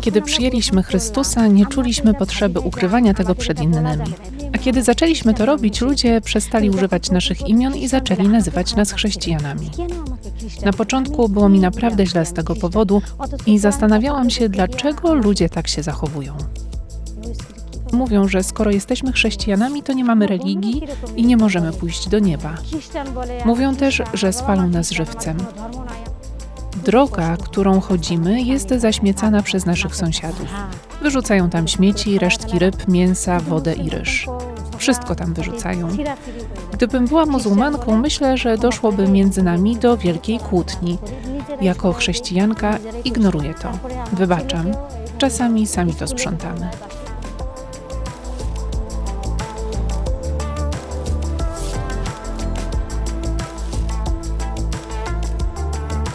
Kiedy przyjęliśmy Chrystusa, nie czuliśmy potrzeby ukrywania tego przed innymi. A kiedy zaczęliśmy to robić, ludzie przestali używać naszych imion i zaczęli nazywać nas chrześcijanami. Na początku było mi naprawdę źle z tego powodu i zastanawiałam się, dlaczego ludzie tak się zachowują. Mówią, że skoro jesteśmy chrześcijanami, to nie mamy religii i nie możemy pójść do nieba. Mówią też, że spalą nas żywcem. Droga, którą chodzimy, jest zaśmiecana przez naszych sąsiadów. Wyrzucają tam śmieci, resztki ryb, mięsa, wodę i ryż. Wszystko tam wyrzucają. Gdybym była muzułmanką, myślę, że doszłoby między nami do wielkiej kłótni. Jako chrześcijanka ignoruję to. Wybaczam. Czasami sami to sprzątamy.